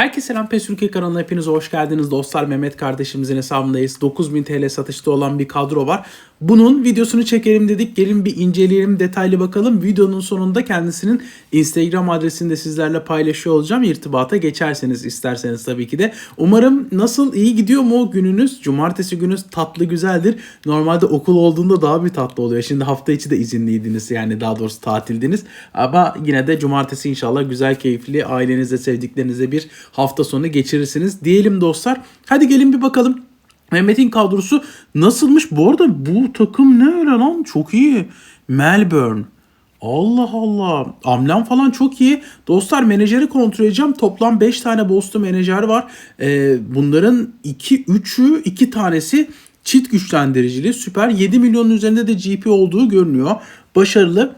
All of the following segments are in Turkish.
Herkese selam PES Türkiye kanalına hepiniz hoş geldiniz dostlar. Mehmet kardeşimizin hesabındayız. 9000 TL satışta olan bir kadro var. Bunun videosunu çekelim dedik. Gelin bir inceleyelim, detaylı bakalım. Videonun sonunda kendisinin Instagram adresini de sizlerle paylaşıyor olacağım. İrtibata geçerseniz isterseniz tabii ki de. Umarım nasıl iyi gidiyor mu gününüz? Cumartesi günü tatlı güzeldir. Normalde okul olduğunda daha bir tatlı oluyor. Şimdi hafta içi de izinliydiniz yani daha doğrusu tatildiniz. Ama yine de cumartesi inşallah güzel keyifli ailenizle sevdiklerinizle bir hafta sonu geçirirsiniz diyelim dostlar. Hadi gelin bir bakalım. Mehmet'in kadrosu nasılmış? Bu arada bu takım ne öyle lan? Çok iyi. Melbourne. Allah Allah. Amblem falan çok iyi. Dostlar menajeri kontrol edeceğim. Toplam 5 tane Boston menajer var. Ee, bunların 2 3'ü 2 tanesi çift güçlendiricili. Süper. 7 milyonun üzerinde de GP olduğu görünüyor. Başarılı.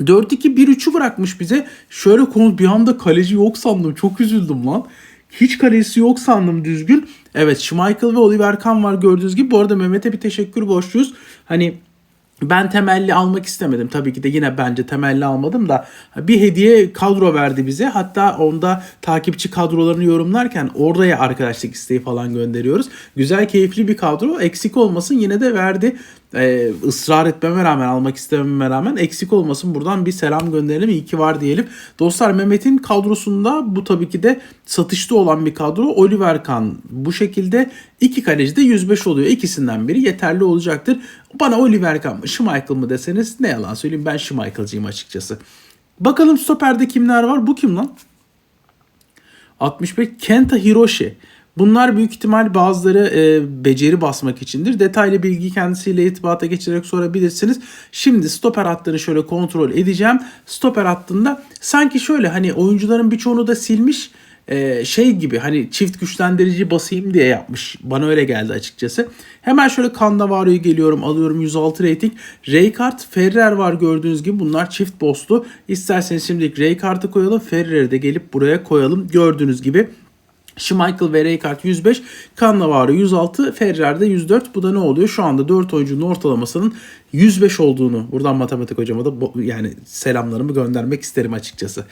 4-2-1-3'ü bırakmış bize. Şöyle konu bir anda kaleci yok sandım. Çok üzüldüm lan. Hiç kalesi yok sandım düzgün. Evet Schmeichel ve Oliver Kahn var gördüğünüz gibi. Bu arada Mehmet'e bir teşekkür borçluyuz. Hani ben temelli almak istemedim. Tabii ki de yine bence temelli almadım da bir hediye kadro verdi bize. Hatta onda takipçi kadrolarını yorumlarken oraya arkadaşlık isteği falan gönderiyoruz. Güzel keyifli bir kadro. Eksik olmasın yine de verdi. Ee, ısrar etmeme rağmen almak istememe rağmen eksik olmasın buradan bir selam gönderelim. İyi ki var diyelim. Dostlar Mehmet'in kadrosunda bu tabii ki de satışta olan bir kadro. Oliver Kahn bu şekilde iki kaleci de 105 oluyor. İkisinden biri yeterli olacaktır. Bana Oliver Kahn mı Schmeichel mı deseniz ne yalan söyleyeyim ben Schmeichel'cıyım açıkçası. Bakalım stoperde kimler var? Bu kim lan? 65 Kenta Hiroshi. Bunlar büyük ihtimal bazıları e, beceri basmak içindir. Detaylı bilgi kendisiyle irtibata geçerek sorabilirsiniz. Şimdi stoper hattını şöyle kontrol edeceğim. Stoper hattında sanki şöyle hani oyuncuların birçoğunu da silmiş e, şey gibi hani çift güçlendirici basayım diye yapmış. Bana öyle geldi açıkçası. Hemen şöyle Cannavaro'yu geliyorum alıyorum 106 rating. Raykart, Ferrer var gördüğünüz gibi bunlar çift bosslu. İsterseniz şimdilik Raykart'ı koyalım. Ferrer'i de gelip buraya koyalım. Gördüğünüz gibi Schmeichel ve Raykart 105, Cannavaro 106, Ferrer de 104. Bu da ne oluyor? Şu anda 4 oyuncunun ortalamasının 105 olduğunu buradan matematik hocama da yani selamlarımı göndermek isterim açıkçası.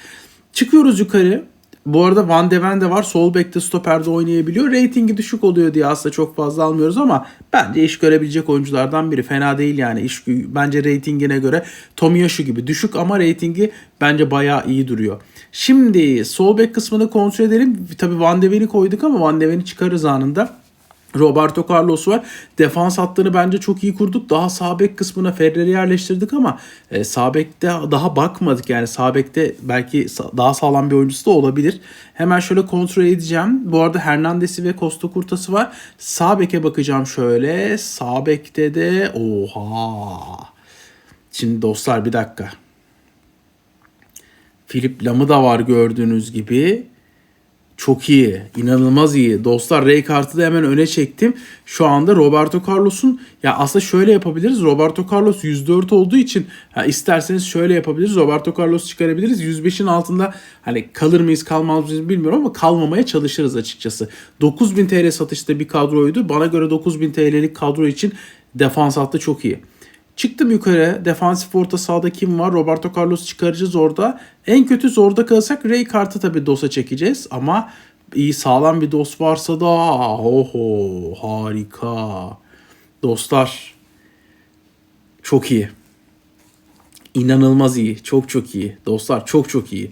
Çıkıyoruz yukarı. Bu arada Van de Ven de var. Sol bekte stoperde oynayabiliyor. Ratingi düşük oluyor diye aslında çok fazla almıyoruz ama bence iş görebilecek oyunculardan biri. Fena değil yani. İş, bence ratingine göre Tomiyasu gibi düşük ama ratingi bence bayağı iyi duruyor. Şimdi sol bek kısmını kontrol edelim. Tabii Van de Ven'i koyduk ama Van de Ven'i çıkarız anında. Roberto Carlos var. Defans hattını bence çok iyi kurduk. Daha sağ bek kısmına Ferrer'i yerleştirdik ama e, sağ daha bakmadık. Yani sağ bekte belki daha sağlam bir oyuncusu da olabilir. Hemen şöyle kontrol edeceğim. Bu arada Hernandez'i ve Costa Curtas'ı var. Sağ beke bakacağım şöyle. Sağ bekte de oha. Şimdi dostlar bir dakika. Philip Lam'ı da var gördüğünüz gibi. Çok iyi. inanılmaz iyi. Dostlar Ray kartı da hemen öne çektim. Şu anda Roberto Carlos'un ya aslında şöyle yapabiliriz. Roberto Carlos 104 olduğu için ha, isterseniz şöyle yapabiliriz. Roberto Carlos çıkarabiliriz. 105'in altında hani kalır mıyız kalmaz mıyız bilmiyorum ama kalmamaya çalışırız açıkçası. 9000 TL satışta bir kadroydu. Bana göre 9000 TL'lik kadro için defans hattı çok iyi. Çıktım yukarı. Defansif orta sahada kim var? Roberto Carlos çıkaracağız orada. En kötü zorda kalırsak Ray kartı tabii DOS'a çekeceğiz. Ama iyi sağlam bir DOS varsa da oho harika. Dostlar çok iyi. İnanılmaz iyi. Çok çok iyi. Dostlar çok çok iyi.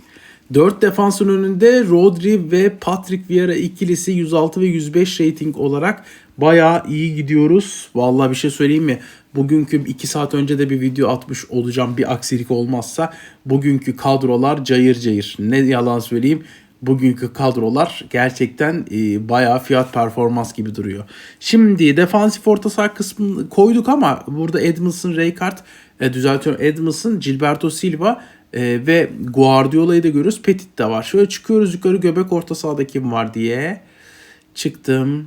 4 defansın önünde Rodri ve Patrick Vieira ikilisi 106 ve 105 rating olarak bayağı iyi gidiyoruz. Vallahi bir şey söyleyeyim mi? Bugünkü 2 saat önce de bir video atmış olacağım bir aksilik olmazsa. Bugünkü kadrolar cayır cayır. Ne yalan söyleyeyim bugünkü kadrolar gerçekten e, bayağı fiyat performans gibi duruyor. Şimdi defansif orta saha kısmını koyduk ama burada Edmondson, Raykart, e, düzeltiyorum Edmondson, Gilberto Silva e, ve Guardiola'yı da görüyoruz. Petit de var. Şöyle çıkıyoruz yukarı göbek orta sahada kim var diye. Çıktım.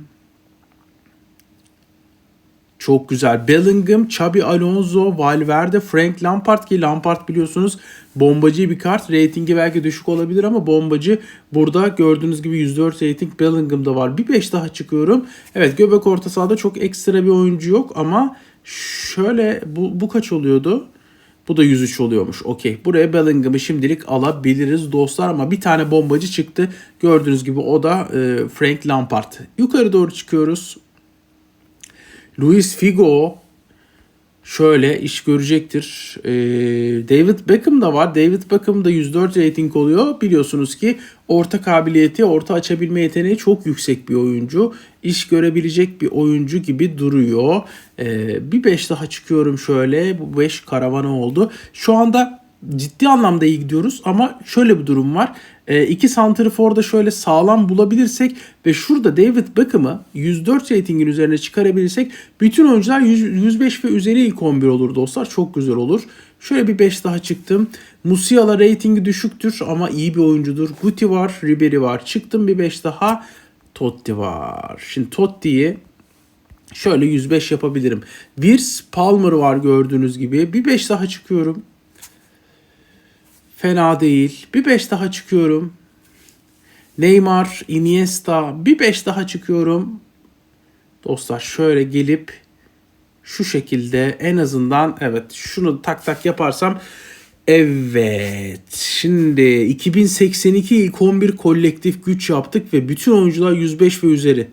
Çok güzel. Bellingham, Xabi Alonso, Valverde, Frank Lampard ki Lampard biliyorsunuz bombacı bir kart. Ratingi belki düşük olabilir ama bombacı burada gördüğünüz gibi 104 rating Bellingham'da var. Bir 5 daha çıkıyorum. Evet göbek orta sahada çok ekstra bir oyuncu yok ama şöyle bu, bu kaç oluyordu? Bu da 103 oluyormuş. Okey. Buraya Bellingham'ı şimdilik alabiliriz dostlar ama bir tane bombacı çıktı. Gördüğünüz gibi o da e, Frank Lampard. Yukarı doğru çıkıyoruz. Luis Figo şöyle iş görecektir. Ee, David Beckham da var. David Beckham da 104 rating oluyor. Biliyorsunuz ki orta kabiliyeti, orta açabilme yeteneği çok yüksek bir oyuncu. İş görebilecek bir oyuncu gibi duruyor. Ee, bir 5 daha çıkıyorum şöyle. Bu 5 karavana oldu. Şu anda ciddi anlamda iyi gidiyoruz ama şöyle bir durum var. E, iki santriforda şöyle sağlam bulabilirsek ve şurada David Beckham'ı 104 ratingin üzerine çıkarabilirsek bütün oyuncular 100, 105 ve üzeri ilk 11 olur dostlar. Çok güzel olur. Şöyle bir 5 daha çıktım. Musiala ratingi düşüktür ama iyi bir oyuncudur. Guti var, Ribery var. Çıktım bir 5 daha. Totti var. Şimdi Totti'yi şöyle 105 yapabilirim. Virs Palmer var gördüğünüz gibi. Bir 5 daha çıkıyorum. Fena değil. Bir 5 daha çıkıyorum. Neymar, Iniesta. Bir 5 daha çıkıyorum. Dostlar şöyle gelip şu şekilde en azından evet şunu tak tak yaparsam Evet. Şimdi 2082 ilk 11 kolektif güç yaptık ve bütün oyuncular 105 ve üzeri.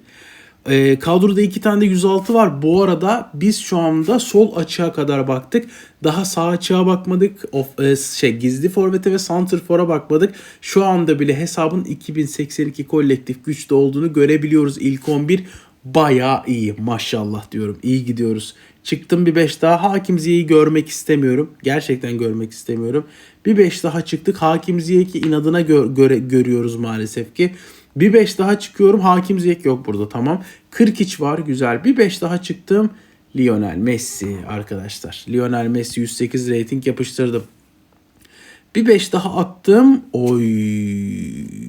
E, kadroda iki tane de 106 var. Bu arada biz şu anda sol açığa kadar baktık. Daha sağ açığa bakmadık. Of, e, şey gizli forvete ve center fora bakmadık. Şu anda bile hesabın 2082 kolektif güçte olduğunu görebiliyoruz. İlk 11 bayağı iyi maşallah diyorum. İyi gidiyoruz. Çıktım bir 5 daha. Hakim Ziyech'i görmek istemiyorum. Gerçekten görmek istemiyorum. Bir 5 daha çıktık. Hakim Ziyech'i inadına gö- göre- görüyoruz maalesef ki. Bir 5 daha çıkıyorum. Hakim Ziyech yok burada tamam. 42 var güzel. Bir 5 daha çıktım. Lionel Messi arkadaşlar. Lionel Messi 108 rating yapıştırdım. Bir 5 daha attım. Oy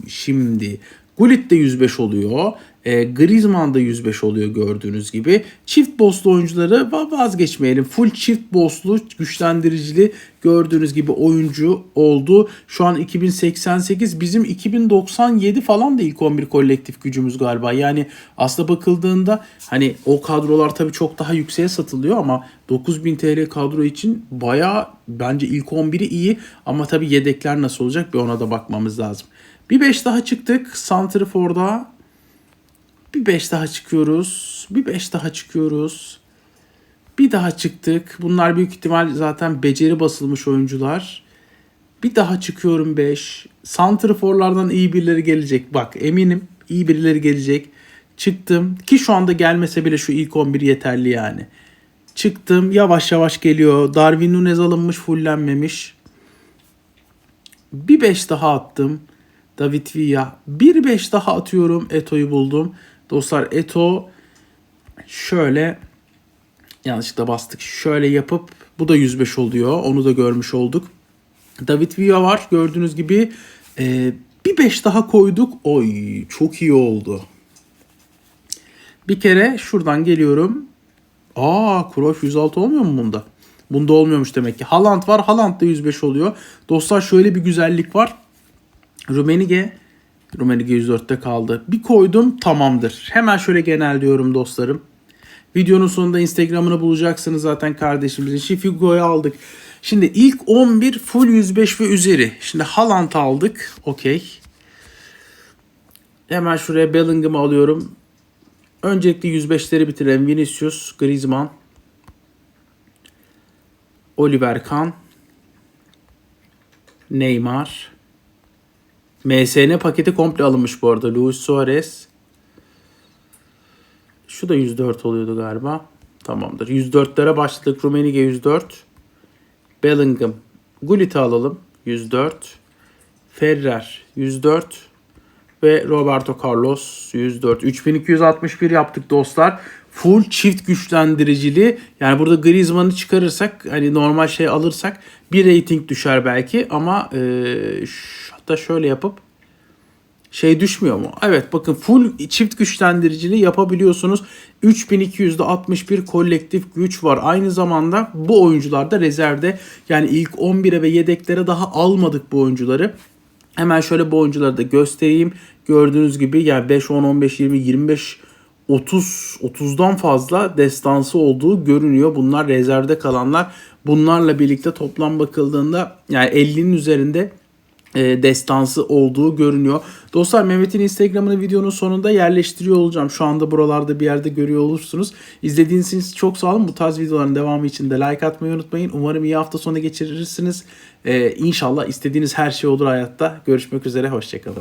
şimdi Gullit de 105 oluyor. E, Griezmann da 105 oluyor gördüğünüz gibi. Çift bosslu oyuncuları vazgeçmeyelim. Full çift bosslu güçlendiricili gördüğünüz gibi oyuncu oldu. Şu an 2088 bizim 2097 falan da ilk 11 kolektif gücümüz galiba. Yani aslında bakıldığında hani o kadrolar tabii çok daha yükseğe satılıyor ama 9000 TL kadro için baya bence ilk 11'i iyi ama tabii yedekler nasıl olacak bir ona da bakmamız lazım. Bir 5 daha çıktık. Santrifor'da bir 5 daha çıkıyoruz. Bir 5 daha çıkıyoruz. Bir daha çıktık. Bunlar büyük ihtimal zaten beceri basılmış oyuncular. Bir daha çıkıyorum 5. Santriforlardan iyi birileri gelecek. Bak eminim iyi birileri gelecek. Çıktım ki şu anda gelmese bile şu ilk 11 yeterli yani. Çıktım yavaş yavaş geliyor. Darwin Nunez alınmış fullenmemiş. Bir 5 daha attım. David Villa. Bir 5 daha atıyorum. Eto'yu buldum. Dostlar Eto şöyle yanlışlıkla bastık. Şöyle yapıp bu da 105 oluyor. Onu da görmüş olduk. David Villa var. Gördüğünüz gibi e, bir 5 daha koyduk. Oy çok iyi oldu. Bir kere şuradan geliyorum. Aa Cruyff 106 olmuyor mu bunda? Bunda olmuyormuş demek ki. Haaland var. Haaland da 105 oluyor. Dostlar şöyle bir güzellik var. Rumenige Rumenige 104'te kaldı. Bir koydum tamamdır. Hemen şöyle genel diyorum dostlarım. Videonun sonunda Instagram'ını bulacaksınız zaten kardeşimizin. Şifigo'yu aldık. Şimdi ilk 11 full 105 ve üzeri. Şimdi Haaland aldık. Okey. Hemen şuraya Bellingham'ı alıyorum. Öncelikle 105'leri bitirelim. Vinicius, Griezmann, Oliver Kahn, Neymar, MSN paketi komple alınmış bu arada. Luis Suarez. Şu da 104 oluyordu galiba. Tamamdır. 104'lere başladık. Rumenige 104. Bellingham. Gullit'i alalım. 104. Ferrer 104. Ve Roberto Carlos 104. 3261 yaptık dostlar. Full çift güçlendiricili. Yani burada Griezmann'ı çıkarırsak hani normal şey alırsak bir rating düşer belki ama e, hatta şöyle yapıp şey düşmüyor mu? Evet bakın full çift güçlendiricili yapabiliyorsunuz. 3261 kolektif güç var. Aynı zamanda bu oyuncular da rezervde. Yani ilk 11'e ve yedeklere daha almadık bu oyuncuları. Hemen şöyle bu oyuncuları da göstereyim. Gördüğünüz gibi yani 5, 10, 15, 20, 25 30 30'dan fazla destansı olduğu görünüyor. Bunlar rezervde kalanlar. Bunlarla birlikte toplam bakıldığında yani 50'nin üzerinde e, destansı olduğu görünüyor. Dostlar Mehmet'in Instagram'ını videonun sonunda yerleştiriyor olacağım. Şu anda buralarda bir yerde görüyor olursunuz. İzlediğiniz için çok sağ olun. Bu tarz videoların devamı için de like atmayı unutmayın. Umarım iyi hafta sonu geçirirsiniz. E, inşallah istediğiniz her şey olur hayatta. Görüşmek üzere. Hoşçakalın.